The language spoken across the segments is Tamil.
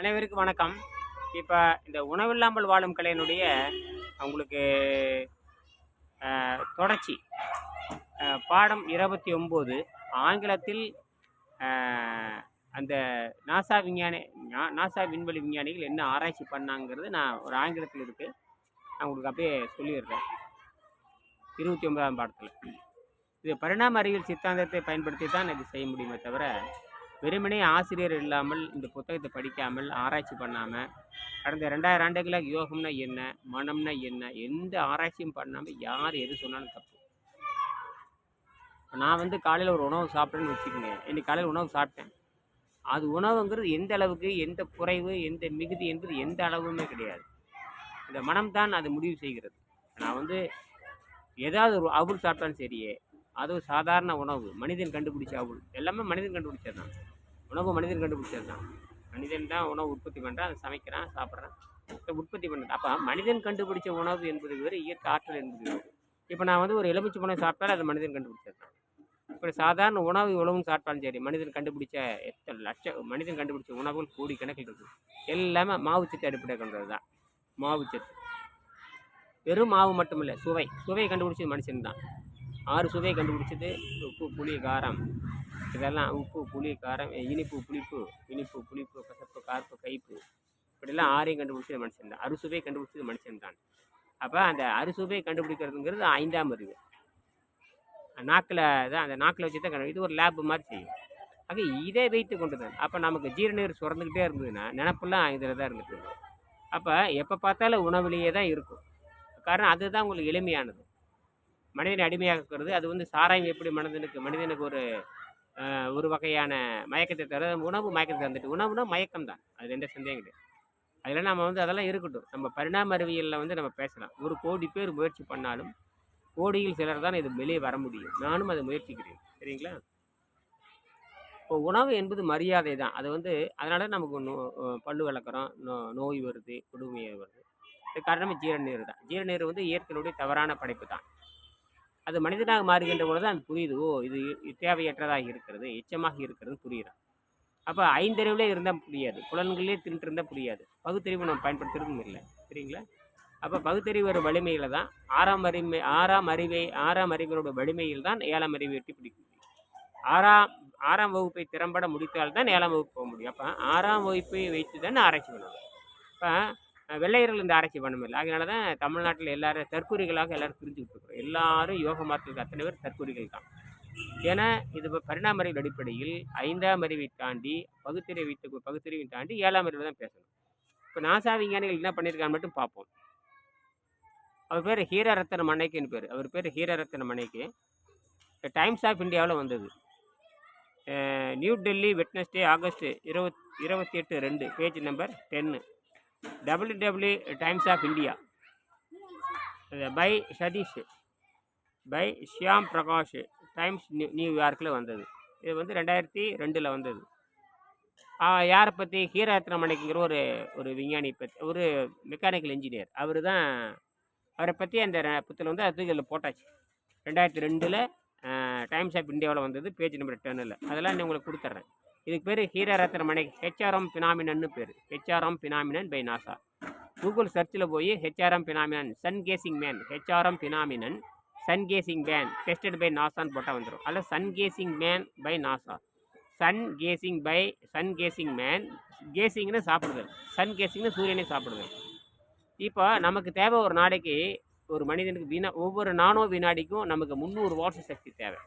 அனைவருக்கும் வணக்கம். இப்போ இந்த உணவில்லாமல் வாழும் கலையினுடைய அவங்களுக்கு தொடர்ச்சி. பாடம் இருபத்தி ஒம்பது ஆங்கிலத்தில் அந்த நாசா விஞ்ஞானி நாசா விண்வெளி விஞ்ஞானிகள் என்ன ஆராய்ச்சி பண்ணாங்கிறது நான் ஒரு ஆங்கிலத்தில் இருக்குது நான் உங்களுக்கு அப்படியே சொல்லிடுறேன். இருபத்தி ஒன்பதாம் பாடத்தில். இது பரிணாம அறிவியல் சித்தாந்தத்தை பயன்படுத்தி தான் இது செய்ய முடியுமே தவிர வெறுமனே ஆசிரியர் இல்லாமல் இந்த புத்தகத்தை படிக்காமல் ஆராய்ச்சி பண்ணாமல் கடந்த ரெண்டாயிரம் ஆண்டுகளாக யோகம்னா என்ன மனம்னா என்ன எந்த ஆராய்ச்சியும் பண்ணாமல் யார் எது சொன்னாலும் தப்பு. நான் வந்து காலையில் ஒரு உணவு சாப்பிட்டேன்னு வச்சுக்கோங்க. இன்னைக்கு காலையில் உணவு சாப்பிட்டேன். அது உணவுங்கிறது எந்த அளவுக்கு எந்த குறைவு எந்த மிகுதி என்பது எந்த அளவுமே கிடையாது. இந்த மனம்தான் அது முடிவு செய்கிறது. நான் வந்து ஏதாவது ஒரு அவுள் சாப்பிட்டாலும் சரியே அதுவும் சாதாரண உணவு. மனிதன் கண்டுபிடிச்ச அவுள். எல்லாமே மனிதன் கண்டுபிடிச்சது தான் உணவு மனிதன் கண்டுபிடிச்சது தான் மனிதன் தான் உணவு உற்பத்தி பண்ணுறான் அதை சமைக்கிறான் சாப்பிட்றான். உற்பத்தி பண்ணுறது அப்போ மனிதன் கண்டுபிடிச்ச உணவு என்பது வேறு இயற்கை ஆற்றல் என்பது வேறு. இப்போ நான் வந்து ஒரு எலுமிச்சை பழம் சாப்பிட்டாலும் அது மனிதன் கண்டுபிடிச்சது தான் இப்போ சாதாரண உணவு உணவும் சாப்பிட்டாலும் சரி மனிதன் கண்டுபிடிச்ச எத்தனை லட்சம் மனிதன் கண்டுபிடிச்ச உணவுகள் கோடி கணக்கில் இருக்குது எல்லாமே மாவுச்சத்து அடிப்படையாக கொண்டது தான் மாவுச்சத்து வெறும் மாவு மட்டும் இல்லை சுவை. சுவையை கண்டுபிடிச்சது மனுஷன் தான் ஆறு சுவையை கண்டுபிடிச்சது. உப்பு புளி காரம். இதெல்லாம் உப்பு புளி காரம் இனிப்பு புளிப்பு இனிப்பு புளிப்பு கசப்பு கார்ப்பு கைப்பு. இப்படிலாம் ஆறையும் கண்டுபிடிச்சது மனுஷன் தான். அறுசுவை கண்டுபிடிச்சது மனுஷன் தான். அப்போ அந்த அறுசுவை கண்டுபிடிக்கிறதுங்கிறது ஐந்தாம் அறிவு. நாக்கில் தான் அந்த நாக்கில் வச்சு தான் கண்டு இது ஒரு லேப் மாதிரி செய்யும். ஆக இதை வைத்து கொண்டு தான் அப்போ நமக்கு ஜீரணீர் சுரந்துக்கிட்டே இருந்ததுன்னா நினப்பெல்லாம் இதில் தான் இருந்துட்டு அப்போ எப்போ பார்த்தாலும் உணவுலேயே தான் இருக்கும். காரணம் அதுதான் உங்களுக்கு எளிமையானது. மனிதனை அடிமையாக்குறது அது வந்து சாராயம் எப்படி மனிதனுக்கு மனிதனுக்கு ஒரு ஒரு வகையான மயக்கத்தை தர உணவு மயக்கத்தை தந்துட்டு உணவுனா மயக்கம் தான். அது எந்த சந்தேகம் கிடையாது. அதில் நம்ம வந்து அதெல்லாம் இருக்கட்டும். நம்ம பரிணாம அறிவியலில் வந்து நம்ம பேசலாம். ஒரு கோடி பேர் முயற்சி பண்ணாலும் கோடியில் சிலர் தான் இது வெளியே வர முடியும். நானும் அதை முயற்சிக்கிறேன். சரிங்களா? இப்போ உணவு என்பது மரியாதை தான். அது வந்து அதனால நமக்கு நோ பல்லு வளர்க்குறோம் நோ நோய் வருது கொடுமை வருது. இது காரணமாக ஜீரநீர் தான். ஜீரநீர் வந்து இயற்கையினுடைய தவறான படைப்பு தான். அது மனிதனாக மாறுகின்ற பொழுது அது புரியுது. ஓ இது தேவையற்றதாக இருக்கிறது எச்சமாக இருக்கிறது புரியுறான் அப்போ ஐந்தறிவுலே இருந்தால் புரியாது. புலன்களே தின்ட்டு இருந்தால் புரியாது. பகுத்தறிவு நம்ம பயன்படுத்துறதும் இல்லை. சரிங்களா அப்போ பகுத்தறிவு ஒரு வலிமையில் தான் ஆறாம் அறிமை ஆறாம் அறிவை ஆறாம் அறிவினோட வலிமையில் தான் ஏழாம் அறிவை எட்டி பிடிக்க முடியும். ஆறாம் ஆறாம் வகுப்பை திறம்பட முடித்தால் தான் ஏழாம் வகுப்பு போக முடியும். அப்போ ஆறாம் வகுப்பை வைத்து தான் ஆராய்ச்சி பண்ணணும். இப்போ வெள்ளையர்கள் இந்த ஆராய்ச்சி பண்ண முடியல. அதனால தான் தமிழ்நாட்டில் எல்லாரும் தற்கூரிகளாக எல்லாரும் பிரிஞ்சுக்கிட்டு இருக்கிறோம் எல்லாரும் யோக மார்க்கத்துக்கு அத்தனை பேர் தற்கூரிகள் தான். ஏன்னா இது இப்போ பரிணாம அறிவியல் அடிப்படையில் ஐந்தாம் அறிவை தாண்டி பகுத்தறிவை வீட்டுக்கு பகுத்தறிவை தாண்டி ஏழாம் அறிவு தான் பேசணும். இப்போ நாசா விஞ்ஞானிகள் என்ன பண்ணியிருக்கான்னு மட்டும் பார்ப்போம். அவர் பேர் ஹீரரத்தன மனைக்குன்னு பேர். அவர் பேர் ஹீரரத்தன மனைக்கு டைம்ஸ் ஆஃப் இந்தியாவில் வந்தது. நியூ டெல்லி வெட்னஸ்டே ஆகஸ்ட் இருபத் இருபத்தி எட்டு ரெண்டு. Page number ten. W W Times of India by Satish by Shyam Prakash Times New நியூயார்க்கில் வந்தது. இது வந்து ரெண்டாயிரத்தி ரெண்டில் வந்தது. யாரை பற்றி ஹீரத்னமணிக்குங்கிற ஒரு ஒரு விஞ்ஞானி பற்றி ஒரு மெக்கானிக்கல் இன்ஜினியர் அவர் தான் அவரை பற்றி அந்த புத்தில் புத்தகம் வந்து அது இதில் போட்டாச்சு. ரெண்டாயிரத்தி ரெண்டில் டைம்ஸ் ஆஃப் இந்தியாவில் வந்தது பேஜ் நம்பர் டென்னில் அதெல்லாம் நான் உங்களுக்கு கொடுத்துட்றேன் இதுக்கு பேர் ஹீரரத்ன மணி. ஹெச்ஆர்எம் பினாமினன்னு பேர். HRM phenomenon by NASA Google சர்ச்சில் போய் HRM phenomenon sun gazing man HRM phenomenon sun gazing man tested by நாசான்னு போட்டால் வந்துடும் அல்ல sun gazing man by NASA sun gazing by sun gazing man கேசிங்னு சாப்பிடுதல் சன் கேசிங்னு சூரியனை சாப்பிடுதல் இப்போ நமக்கு தேவை ஒரு நாளைக்கு ஒரு மனிதனுக்கு வினா ஒவ்வொரு நானோ வினாடிக்கும் நமக்கு முந்நூறு வாட்ஸ் சக்தி தேவை.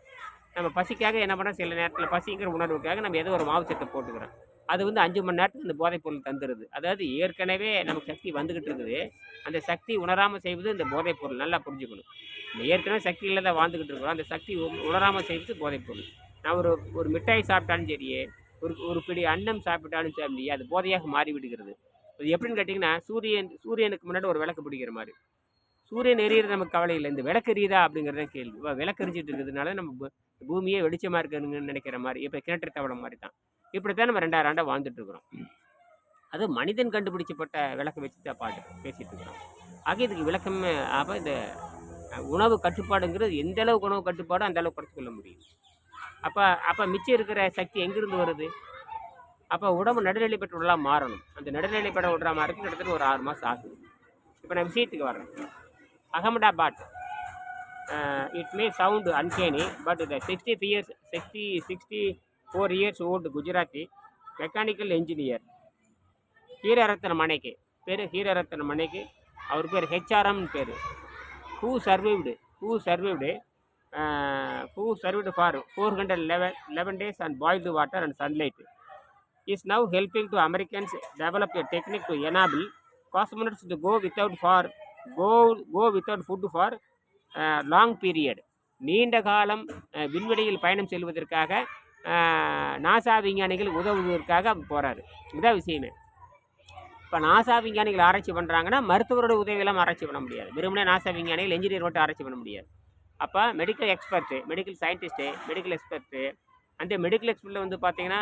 நம்ம பசிக்காக என்ன பண்ணால் சில நேரத்தில் பசிங்கிற உணர்வுக்காக நம்ம ஏதோ ஒரு மாவுச்சத்தை போட்டுக்கிறோம். அது வந்து அஞ்சு மணி நேரத்துக்கு இந்த போதைப் பொருள் தந்துடுது அதாவது ஏற்கனவே நமக்கு சக்தி வந்துக்கிட்டு இருக்குது. அந்த சக்தி உணராமல் செய்வது இந்த போதைப் பொருள். நல்லா புரிஞ்சுக்கணும். இந்த ஏற்கனவே சக்தியில் தான் வாழ்ந்துக்கிட்டு இருக்கிறோம். அந்த சக்தி உணராமல் செய்வது போதைப் பொருள். நான் ஒரு ஒரு மிட்டாய் சாப்பிட்டாலும் சரியே ஒரு ஒரு பிடி அன்னம் சாப்பிட்டாலும் சரி அது போதையாக மாறி விடுகிறது அது எப்படின்னு கேட்டிங்கன்னா சூரியன் சூரியனுக்கு முன்னாடி ஒரு விளக்கு பிடிக்கிற மாதிரி. சூரியன் எரியிறது நமக்கு கவலை இல்லை. இந்த விளக்கு எரியுதா அப்படிங்கிறத கேள்வி. விளக்கு எரிஞ்சிட்டு இருக்கிறதுனால நம்ம பூமியே வெளிச்சமாக இருக்குன்னு நினைக்கிற மாதிரி இப்போ கிணற்று தவளை மாதிரி தான் இப்படித்தான் நம்ம ரெண்டாயிரம் ஆண்டாக வாழ்ந்துட்டுருக்குறோம் அது மனிதன் கண்டுபிடிச்சப்பட்ட விளக்கம் வச்சு தான் பாட்டு பேசிகிட்டு இருக்கிறோம். ஆக இதுக்கு விளக்கம் அப்போ இந்த உணவு கட்டுப்பாடுங்கிறது எந்த அளவுக்கு உணவு கட்டுப்பாடோ அந்த அளவுக்கு குறைச்சிக்கொள்ள முடியும். அப்போ அப்போ மிச்சம் இருக்கிற சக்தி எங்கேருந்து வருது? அப்போ உடம்பு நடுநிலை பெற்று உடலாக மாறணும். அந்த நடுநிலை பெற விடுற மாதிரி கிட்டத்தட்ட ஒரு ஆறு மாதம் ஆகுது. இப்போ நான் விஷயத்துக்கு வரேன் Ahmedabad. It may sound uncanny but the sixty years sixty sixty four years old Gujarati mechanical engineer Hira Ratan மனைக்கு பேர் ஹீரரத்ன மனைக்கு அவர் பேர் ஹெச்ஆர்எம்னு பேர் who survived who survived who served for four hundred eleven eleven days and boiled water and sunlight is now helping to Americans develop a technique to enable cosmonauts to go without for go go without food for long period நீண்ட காலம் விண்வெளியில் பயணம் செல்வதற்காக நாசா விஞ்ஞானிகள் உதவுவதற்காக போகிறாரு இதான் விஷயமே. இப்போ நாசா விஞ்ஞானிகள் ஆராய்ச்சி பண்ணுறாங்கன்னா மருத்துவரோட உதவியெல்லாம் ஆராய்ச்சி பண்ண முடியாது. வெறுமனே நாசா விஞ்ஞானிகள் என்ஜினியர் மட்டும் ஆராய்ச்சி பண்ண முடியாது. அப்போ medical expert medical scientist medical expert அந்த மெடிக்கல் எக்ஸ்பர்ட்டில் வந்து பார்த்தீங்கன்னா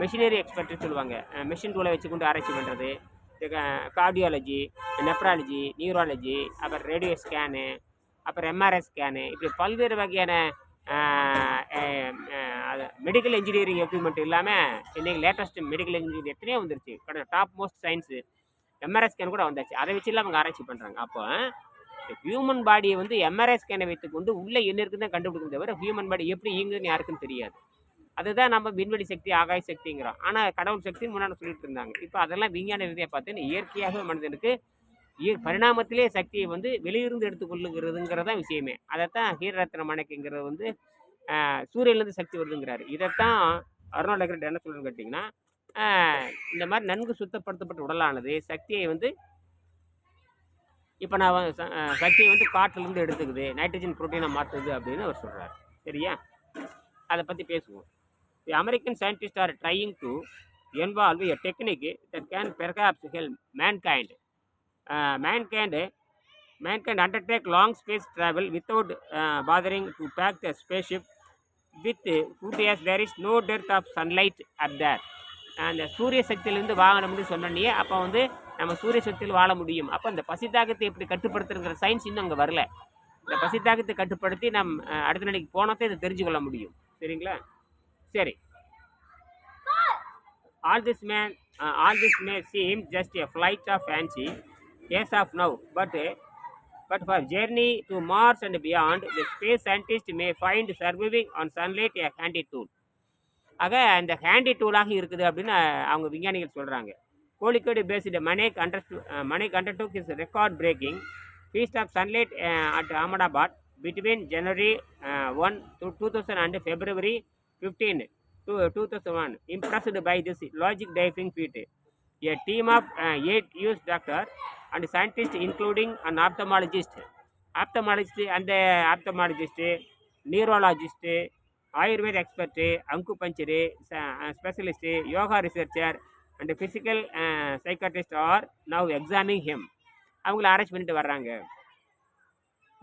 மெஷினரி எக்ஸ்பர்ட்னு சொல்லுவாங்க. மிஷின் டூலை வச்சு கொண்டு ஆராய்ச்சி பண்ணுறது கார்டியாலஜி நெப்ராலஜி நியூராலஜி அப்புறம் ரேடியோ ஸ்கேனு அப்புறம் எம்ஆர்ஐ ஸ்கேனு இப்படி பல்வேறு வகையான மெடிக்கல் இன்ஜினியரிங் எக்யூப்மெண்ட் இல்லாமல் இன்றைக்கி லேட்டஸ்ட் மெடிக்கல் இன்ஜினியரிங் எத்தனையோ வந்துருச்சு. கடந்த top most science MRI scan கூட வந்தாச்சு. அதை வச்சுலாம் அவங்க ஆராய்ச்சி பண்ணுறாங்க அப்போ ஹியூமன் பாடியை வந்து எம்ஆர்ஐ ஸ்கேனை வைத்துக்கொண்டு உள்ளே என்ன இருக்குன்னு தான் கண்டுபிடிக்கும் தவிர ஹியூமன் பாடி எப்படி இயங்குன்னு யாருக்கும் தெரியாது. அதுதான் நம்ம விண்வெளி சக்தி ஆகாய சக்திங்கிறோம். ஆனால் கடவுள் சக்தின்னு முன்னாடி சொல்லிட்டு இருந்தாங்க. இப்போ அதெல்லாம் விஞ்ஞான ரீதியாக பார்த்தீங்கன்னா இயற்கையாகவே மனிதனுக்கு பரிணாமத்திலே சக்தியை வந்து வெளியிருந்து எடுத்துக்கொள்ளுங்கிறதுங்கிறது தான் விஷயமே. அதைத்தான் ஹீரரத்ன மணக்குங்கிறது வந்து சூரியன்லேருந்து சக்தி வருதுங்கிறாரு. இதைத்தான் அருணாள் லெக்ரட் என்ன சொல்லுன்னு கேட்டிங்கன்னா இந்த மாதிரி நன்கு சுத்தப்படுத்தப்பட்ட உடலானது சக்தியை வந்து இப்போ நான் சக்தியை வந்து காற்றுலேருந்து எடுத்துக்குது நைட்ரஜன் புரோட்டீனை மாற்றுது அப்படின்னு அவர் சொல்கிறார் சரியா? அதை பற்றி பேசுவோம். The American scientists are trying to involve a technique that can perhaps help mankind. Mankind mankind mankind undertake long space travel without bothering to pack the spaceship with food as there is no dearth of sunlight at there அந்த சூரிய சக்தியிலேருந்து வாகனம்னு சொன்னோன்னே அப்போ வந்து நம்ம சூரிய சக்தியில் வாழ முடியும் அப்போ இந்த பசித்தாக்கத்தை எப்படி கட்டுப்படுத்துங்கிற சயின்ஸ் இன்னும் அங்கே வரல இந்த பசித்தாக்கத்தை கட்டுப்படுத்தி நம் அடுத்த நாளைக்கு போனதை இதை தெரிஞ்சுக்கொள்ள முடியும் சரிங்களா சரி all this man all this may seem just a flight of fancy as of now but but but for journey to mars and beyond the space scientist may find surviving on sunlight a handy tool. ஆக அந்த ஹேண்டி டூலாக இருக்குது அப்படின்னு அவங்க விஞ்ஞானிகள் சொல்கிறாங்க Kozhikode based Manek under Manek undertook his record breaking feast of sunlight at Ahmedabad between January one two two thousand and February fifteen two two thousand one impressed by this logic defying feat a team of eight US doctor and scientist including and ophthalmologist ophthalmologist அந்த ophthalmologist the Ayurveda expert acupuncture specialist yoga researcher and physical psychiatrist are now examining him அவங்கள அரேஞ்ச் பண்ணிட்டு வர்றாங்க.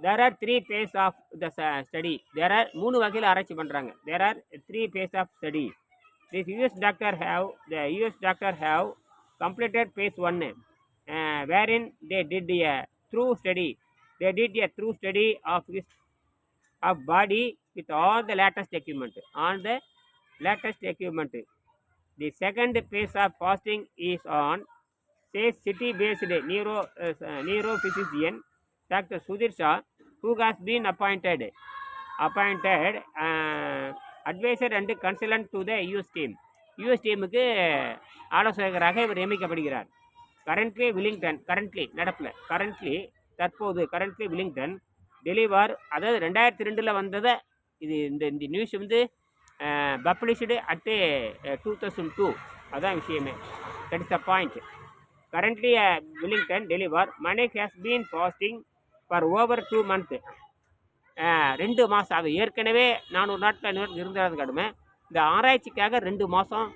There are three phase of the study there are மூணு வகையில் ஆராய்ச்சி பண்ணுறாங்க there are three phase of study this US doctor have the US doctor have completed phase ஒன்னு wherein they did a through study they did a through study of his of body with all the latest equipment on the latest equipment the second phase of fasting is on says city based neuro uh, neurophysician dr sudhir shah who has been appointed appointed uh, advisor and consultant to the us team US டீமுக்கு ஆலோசகராக இவர் நியமிக்கப்படுகிறார் கரண்ட்லி வில்லிங்டன் கரண்ட்லி நடப்பில். கரண்ட்லி தற்போது கரண்ட்லி வில்லிங்டன் டெலிவார் அதாவது ரெண்டாயிரத்தி ரெண்டில் வந்ததை இது இந்த இந்த நியூஸ் வந்து published at two thousand two அதான் விஷயமே. That is the point currently Wilmington Delaware money has been fasting for over two month ரெண்டு மாதம் அது ஏற்கனவே நானூறு நாட்டில் இருந்தது கடுமை. இந்த ஆராய்ச்சிக்காக ரெண்டு மாதம்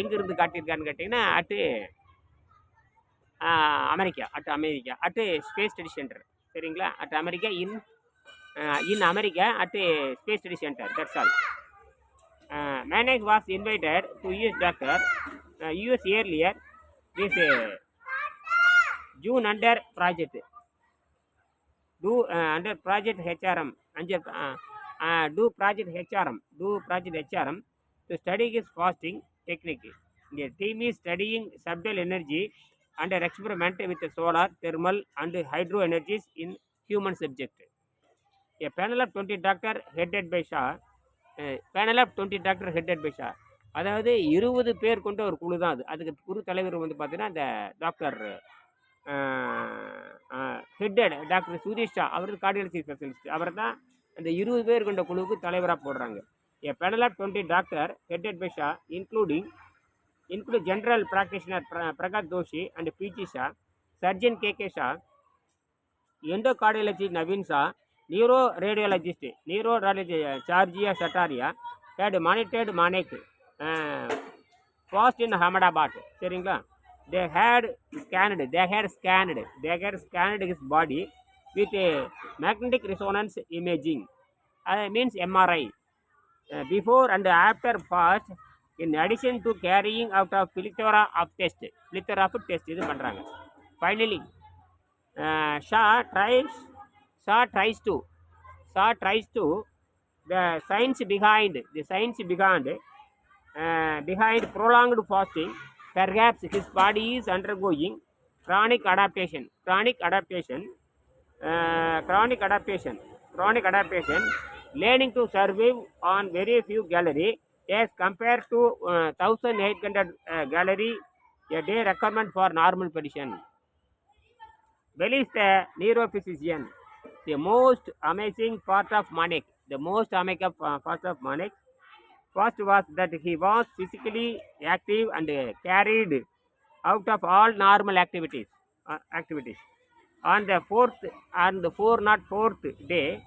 எங்கேருந்து காட்டியிருக்கான்னு கேட்டிங்கன்னா at America at America at space study centre சரிங்களா? At America in in America at space study centre that's all Manek was invited to US doctor US earlier this June under project to under project HRM அஞ்சு to project HRM to project HRM to study his fasting technique technique. Team is studying subtle energy and experiment with solar, thermal and hydro energies in human subject. A panel of 20 doctor headed by Shah, panel of 20 doctor headed by Shah, அதாவது இருபது பேர் கொண்ட ஒரு குழு தான் அது அதுக்கு குரு தலைவர் வந்து பார்த்தீங்கன்னா அந்த doctor headed doctor Sudhish Shah அவர் கார்டியாலஜி ஸ்பெஷலிஸ்ட் அவர் தான் அந்த இருபது பேர் கொண்ட குழுவுக்கு தலைவராக போடுறாங்க a panel of twenty doctor headed by Shah including include general practitioner pra- Prakash Doshi and P.G. Shah, surgeon K.K. Shah, endocardiologist Naveen Shah, neuroradiologist neuroradiologist Chargia Sataria had monitored Manek uh, fast in Ahmedabad. சரிங்களா they had scanned they had scanned they had scanned his body with a magnetic resonance imaging uh, means MRI uh, before in addition to carrying out of plethora of test plethora of test இது பண்ணுறாங்க finally Shah tries Shah tries to Shah tries to the science behind the science behind behind prolonged fasting perhaps his body is undergoing chronic adaptation chronic adaptation chronic adaptation chronic adaptation learning to survive on very few calorie as compared to uh, 1800 uh, calorie a day requirement for normal person believes the neurophysician the most amazing part of manik the most amazing uh, part of manik first was that he was physically active and uh, carried out of all normal activities uh, activities. On the fourth on the four not fourth day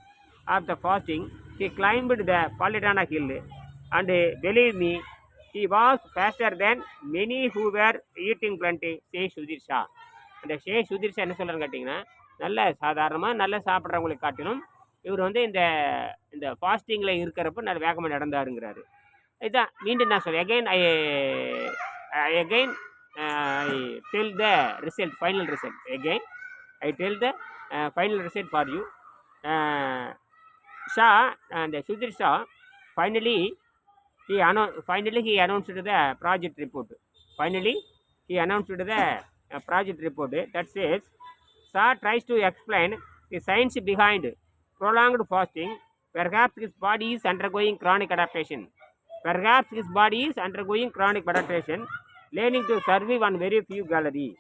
of the fasting he climbed the Palitana hill and uh, believe me he was faster than many who were eating plenty Sudhir Shah அந்த ஷே சுதிர் ஷா என்ன சொல்கிறான்னு கேட்டிங்கன்னா நல்ல சாதாரணமாக நல்ல சாப்பிட்றவங்களை காட்டிலும் இவர் வந்து இந்த இந்த ஃபாஸ்டிங்கில் இருக்கிறப்ப நல்ல வேகமாக நடந்தாருங்கிறாரு. இதுதான் மீண்டும் நான் சொல்கிறேன் again I again I tell the result final result again I tell the final result for you Shah அந்த Sudhir Shah finally he annou- finally he announced the project report finally he announced the uh, project report that says Shah tries to explain the science behind prolonged fasting perhaps his body is undergoing chronic adaptation perhaps his body is undergoing chronic adaptation learning to survive on very few calorie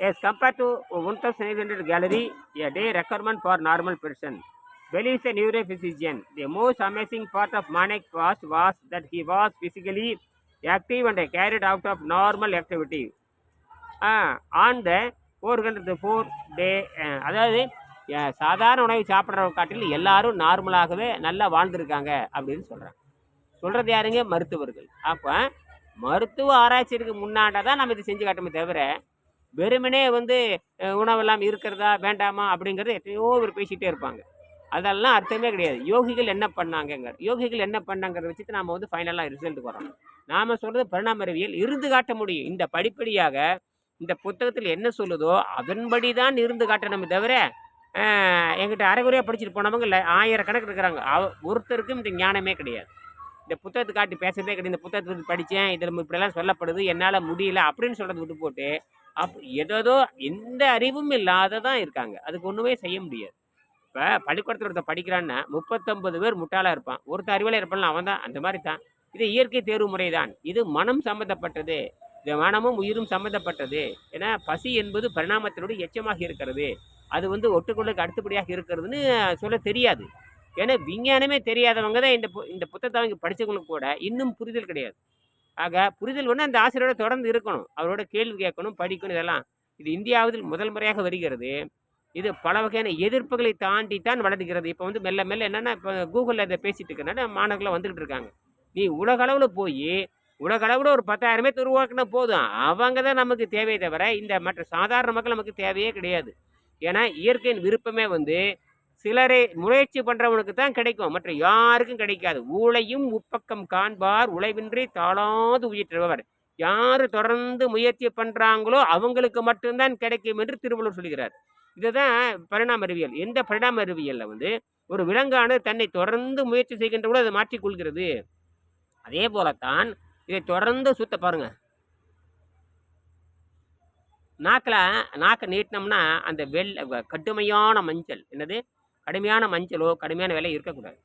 as compared to 1800 calorie a day requirement for normal person believes a neurophysician. The most amazing part of Manek was was that he was physically active and carried out of normal activity. Uh, on the 404 day, uh, அதாவது சாதாரண உணவை சாப்பிட்றவங்க காட்டில் எல்லாரும் நார்மலாகவே நல்லா வாழ்ந்துருக்காங்க அப்படின்னு சொல்கிறாங்க சொல்கிறது யாருங்க மருத்துவர்கள் அப்போ மருத்துவ ஆராய்ச்சிக்கு முன்னாடி தான் நம்ம இதை செஞ்சு காட்டுமே தவிர வெறுமனே வந்து உணவெல்லாம் இருக்கிறதா வேண்டாமா அப்படிங்கிறது எத்தனையோ பேர் பேசிகிட்டே இருப்பாங்க அதெல்லாம் அர்த்தமே கிடையாது. யோகிகள் என்ன பண்ணாங்கங்க யோகிகள் என்ன பண்ணாங்கிறத வச்சுட்டு நாம் வந்து ஃபைனலாக ரிசல்ட்டுக்கு வரோம் நாம சொல்கிறது பரிணாம அறிவியல் இருந்து காட்ட முடியும். இந்த படிப்படியாக இந்த புத்தகத்தில் என்ன சொல்லுதோ அதன்படி தான் இருந்து காட்டணுமே தவிர எங்கிட்ட அரைகுறையாக படிச்சுட்டு போனவங்க இல்லை ஆயிரக்கணக்கில் இருக்கிறாங்க. அவ ஒருத்தருக்கும் இந்த ஞானமே கிடையாது. இந்த புத்தகத்தை காட்டி பேசுறதே கிடையாது. இந்த புத்தகத்தை படித்தேன் இதில் இப்படிலாம் சொல்லப்படுது என்னால் முடியல அப்படின்னு சொல்கிறது விட்டு போட்டு அப் ஏதோ எந்த அறிவும் இல்லாததான் இருக்காங்க. அதுக்கு ஒன்றுமே செய்ய முடியாது. இப்போ பள்ளிக்கூடத்தில் ஒருத்தர் படிக்கிறான்னா முப்பத்தொன்பது பேர் முட்டாளாக இருப்பான். ஒருத்தர் அறிவியலாக இருப்பான் அவன் தான். அந்த மாதிரி தான் இது இயற்கை தேர்வு முறை தான் இது மனம் சம்மந்தப்பட்டது இந்த மனமும் உயிரும் சம்மந்தப்பட்டது ஏன்னா பசி என்பது பரிணாமத்தினுடைய எச்சமாக இருக்கிறது. அது வந்து ஒட்டுக்குள்ளுக்கு அடுத்தபடியாக இருக்கிறதுன்னு சொல்ல தெரியாது. ஏன்னா விஞ்ஞானமே தெரியாதவங்க தான் இந்த பு- இந்த புத்தகத்தை அவங்க படித்தவங்களுக்கு கூட இன்னும் புரிதல் கிடையாது. ஆக புரிதல் ஒன்று அந்த ஆசிரியரோட தொடர்ந்து இருக்கணும். அவரோட கேள்வி கேட்கணும் படிக்கணும் இதெல்லாம். இது இந்தியாவில் முதல் முறையாக வருகிறது. இது பல வகையான எதிர்ப்புகளை தாண்டி தான் வளர்கிறது இப்போ வந்து மெல்ல மெல்ல என்னென்னா இப்போ கூகுளில் இதை பேசிட்டு இருக்கனால மாணவர்கள்லாம் வந்துக்கிட்டு இருக்காங்க. நீ உலக அளவில் போய் உலக அளவில் ஒரு பத்தாயிரம் பேர் உருவாக்கினா போதும் அவங்க தான் நமக்கு தேவையே தவிர இந்த மற்ற சாதாரண மக்கள் நமக்கு தேவையே கிடையாது. ஏன்னா இயற்கையின் விருப்பமே வந்து சிலரை முயற்சி பண்ணுறவனுக்கு தான் கிடைக்கும். மற்ற யாருக்கும் கிடைக்காது. ஊழையும் உப்பக்கம் காண்பார் உழைவின்றி தாளாது உயிற்றுபவர் யார் தொடர்ந்து முயற்சி பண்ணுறாங்களோ அவங்களுக்கு மட்டும்தான் கிடைக்கும் என்று திருவள்ளுவர் சொல்கிறார். இதுதான் பரிணாம அறிவியல் எந்த பரிணாம அறிவியலில் வந்து ஒரு விலங்கானது தன்னை தொடர்ந்து முயற்சி செய்கின்ற கூட அதை மாற்றிக்கொள்கிறது அதே போலத்தான் இதை தொடர்ந்து சுத்த பாருங்க. நாக்கில் நாக்கை நீட்டினோம்னா அந்த வெள்ளை வ- கடுமையான மஞ்சள் என்னது? கடுமையான மஞ்சளோ கடுமையான விலை இருக்கக்கூடாது.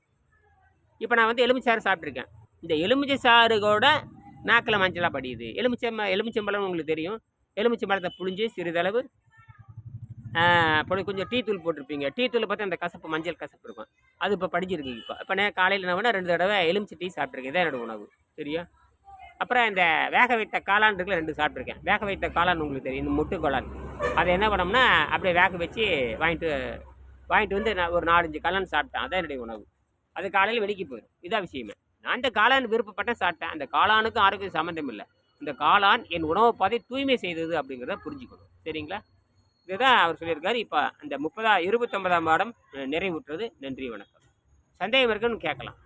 இப்போ நான் வந்து எலுமிச்சாறு சாப்பிட்ருக்கேன் இந்த எலுமிச்சை சாறு கூட நாக்கில் மஞ்சளாக படியுது. எலுமிச்சை ம- எலுமிச்சம்பழம் உங்களுக்கு தெரியும். எலுமிச்சம்பழத்தை புழிஞ்சு சிறிதளவு அப்புறம் கொஞ்சம் டீ தூள் போட்டிருப்பீங்க. டீ தூள் பார்த்தா அந்த கசப்பு மஞ்சள் கசப்பு இருக்கும். அது இப்போ படிஞ்சிருக்கு இப்போ. இப்போ நான் காலையில் என்ன வேணா ரெண்டு தடவை எலுமிச்சை டீ சாப்பிட்ருக்கேன் இதான் என்னோட உணவு. சரியா? அப்புறம் இந்த வேக வைத்த காளான் இருக்குல்ல ரெண்டு சாப்பிட்ருக்கேன் வேக வைத்த காளான் உங்களுக்கு தெரியும். இந்த முட்டு காளான். அதை என்ன பண்ணோம்னா அப்படியே வேக வச்சு வாங்கிட்டு வாங்கிட்டு வந்து நான் ஒரு நாலஞ்சு காளான் சாப்பிட்டேன். அதான் என்னுடைய உணவு. அது காலையில் வெடிக்கி போயிடும் இதான் விஷயமே. நான் இந்த காளான் விருப்பப்பட்டேன் சாப்பிட்டேன். அந்த காளானுக்கும் ஆரோக்கியம் சம்மந்தம் இல்லை. இந்த காளான் என் உணவை பாதை தூய்மை செய்தது அப்படிங்கிறத புரிஞ்சுக்கணும். சரிங்களா? இதுதான் அவர் சொல்லியிருக்காரு. இப்போ அந்த முப்பதா இருபத்தொன்பதாம் பாடம் நிறைவுற்றது. நன்றி வணக்கம். சந்தேகம் இருக்குன்னு கேட்கலாம்.